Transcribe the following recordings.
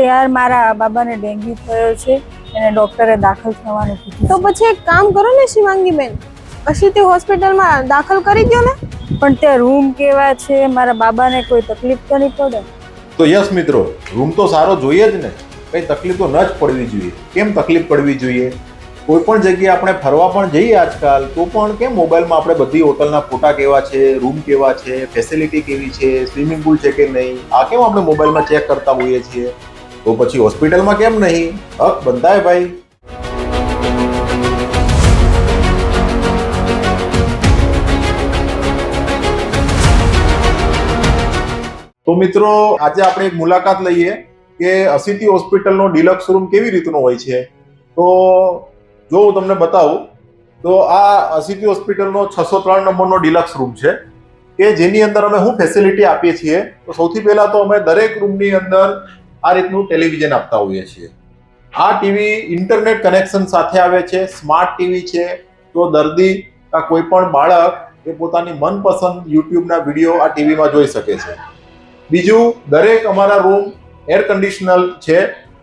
યાર મારા બાબાને ડેન્ગ્યુ થયો છે એને ડોક્ટરે દાખલ થવાનું કીધું તો પછી એક કામ કરો ને શિવાંગી બેન તે હોસ્પિટલમાં દાખલ કરી દો ને. પણ ત્યાં રૂમ કેવા છે? મારા બાબાને કોઈ તકલીફ તો નહીં પડે? તો યસ મિત્રો રૂમ તો સારો જોઈએ જ ને. કઈ તકલીફ તો ન જ પડવી જોઈએ. કેમ તકલીફ પડવી જોઈએ? કોઈ પણ જગ્યાએ આપણે ફરવા પણ જઈએ આજકાલ તો પણ કેમ મોબાઈલમાં આપણે બધી હોટલના ફોટા કેવા છે રૂમ કેવા છે ફેસિલિટી કેવી છે સ્વિમિંગ પુલ છે કે નહીં? આ કેમ આપણે મોબાઈલમાં ચેક કરતા હોઈએ છીએ? તો પછી હોસ્પિટલમાં કેમ નહીં? હક બનતા ભાઈ. તો મિત્રો, આજે આપણે એક મુલાકાત લઈએ કે અસિતી હોસ્પિટલનો ડિલક્સ રૂમ કેવી રીતનો હોય છે. તો જો હું તમને બતાવું, તો આ અસિતી હોસ્પિટલનો છસો ત્રણ નંબરનો ડિલક્સ રૂમ છે. કે જેની અંદર અમે શું ફેસિલિટી આપીએ છીએ? તો સૌથી પહેલાં તો અમે દરેક રૂમની અંદર આ રીતનું ટેલિવિઝન આપતા હોઈએ છીએ. આ ટીવી ઇન્ટરનેટ કનેક્શન સાથે આવે છે, સ્માર્ટ ટીવી છે, તો દર્દી કા કોઈ પણ બાળક એ પોતાની મનપસંદ યુટ્યુબના વીડિયો આ ટીવીમાં જોઈ શકે છે. બીજું, દરેક અમારા રૂમ એર કન્ડિશનલ છે,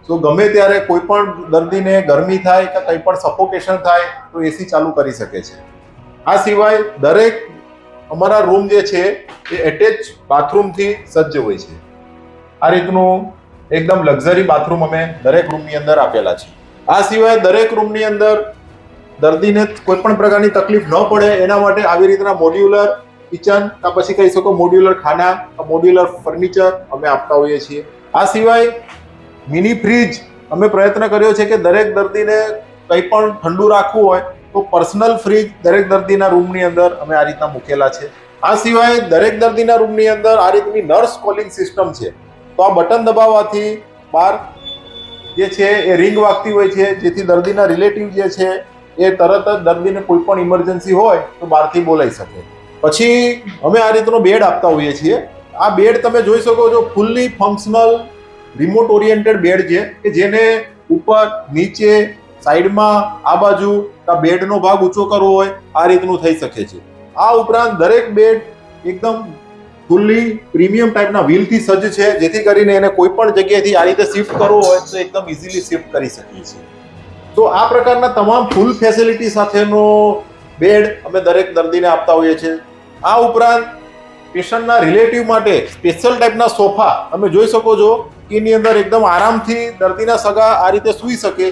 તો ગમે ત્યારે કોઈ પણ દર્દીને ગરમી થાય કે કંઈ પણ સફોકેશન થાય, તો એસી ચાલુ કરી શકે છે. આ સિવાય દરેક અમારા રૂમ જે છે, એ એટેચ બાથરૂમથી સજ્જ હોય છે. આ રીતનું એકદમ લક્ઝરી બાથરૂમ અમે દરેક રૂમની અંદર આપેલા છે. આ સિવાય દરેક રૂમની અંદર દર્દીને કોઈ પણ પ્રકારની તકલીફ ન પડે, એના માટે આવી રીતના મોડ્યુલર કિચન કે પછી કહી શકો મોડ્યુલર ખાના મોડ્યુલર ફર્નિચર અમે આપતા હોઈએ છીએ. આ સિવાય મિની ફ્રીજ અમે પ્રયત્ન કર્યો છે કે દરેક દર્દીને કંઈ પણ ઠંડુ રાખવું હોય તો પર્સનલ ફ્રીજ દરેક દર્દીના રૂમની અંદર અમે આ રીતના મૂકેલા છે. આ સિવાય દરેક દર્દીના રૂમની અંદર આ રીતની નર્સ કોલિંગ સિસ્ટમ છે. તો આ બટન દબાવવાથી બહાર જે છે એ રિંગ વાગતી હોય છે, જેથી દર્દીના રિલેટિવ જે છે એ તરત જ દર્દીને કોઈ પણ ઇમરજન્સી હોય તો બહારથી બોલાઈ શકે. પછી અમે આ રીતનો બેડ આપતા હોઈએ છીએ. આ બેડ તમે જોઈ શકો છો, fully functional remote oriented bed છે, કે જેને ઉપર, નીચે, સાઈડમાં, આ બાજુ, આ બેડનો ભાગ ઊંચો કરવો હોય, આ રીતનું થઈ શકે છે. આ ઉપરાંત દરેક બેડ એકદમ ફૂલ્લી પ્રીમિયમ ટાઈપના વ્હીલથી સજ્જ છે, જેથી કરીને એને કોઈ પણ જગ્યાએથી આ રીતે શિફ્ટ કરવો હોય તો એકદમ ઇઝીલી શિફ્ટ કરી શકીએ છીએ. તો આ પ્રકારના તમામ ફૂલ ફેસિલિટી સાથેનો બેડ અમે દરેક દર્દીને આપતા હોઈએ છીએ. આ ઉપરાંત પેશન્ટના રિલેટિવ માટે સ્પેશિયલ ટાઈપના સોફા તમે જોઈ શકો છો કે એની અંદર એકદમ આરામથી દર્દીના સગા આ રીતે સૂઈ શકે.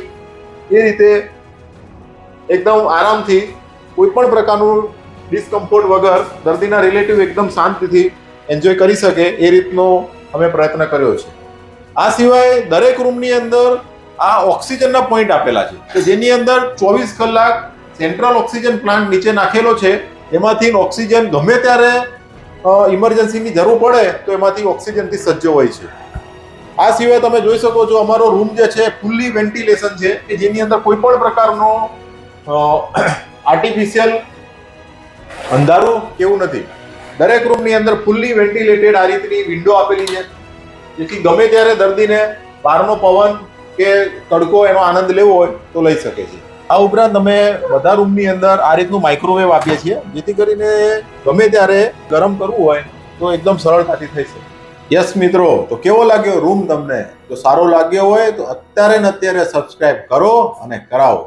એ રીતે એકદમ આરામથી કોઈ પણ પ્રકારનું ડિસ્કમ્ફોર્ટ વગર દર્દીના રિલેટિવ એકદમ શાંતિથી એન્જોય કરી શકે એ રીતનો અમે પ્રયત્ન કર્યો છે. આ સિવાય દરેક રૂમની અંદર આ ઓક્સિજનના પોઈન્ટ આપેલા છે. કે જેની અંદર ચોવીસ કલાક સેન્ટ્રલ ઓક્સિજન પ્લાન્ટ નીચે નાખેલો છે, એમાંથી ઓક્સિજન ગમે ત્યારે ઇમરજન્સીની જરૂર પડે, તો એમાંથી ઓક્સિજનથી સજ્જ હોય છે. આ સિવાય તમે જોઈ શકો છો અમારો રૂમ જે છે ફૂલ્લી વેન્ટિલેશન છે, કે જેની અંદર કોઈ પણ પ્રકારનો આર્ટિફિશિયલ અંધારું કેવું નથી. દરેક રૂમની અંદર ફૂલ્લી વેન્ટિલેટેડ આ રીતની વિન્ડો આપેલી છે. જેથી ગમે ત્યારે દર્દીને બહારનો પવન કે તડકો એનો આનંદ લેવો હોય તો લઈ શકે છે. આ ઉપરાંત અમે બધા રૂમની અંદર આ રીતનું માઇક્રોવેવ આપીએ છીએ, જેથી કરીને ગમે ત્યારે ગરમ કરવું હોય તો એકદમ સરળતાથી થઈ શકે. યસ મિત્રો, તો કેવો લાગ્યો રૂમ તમને? જો સારો લાગ્યો હોય તો અત્યારે ને અત્યારે સબસ્ક્રાઈબ કરો અને કરાવો.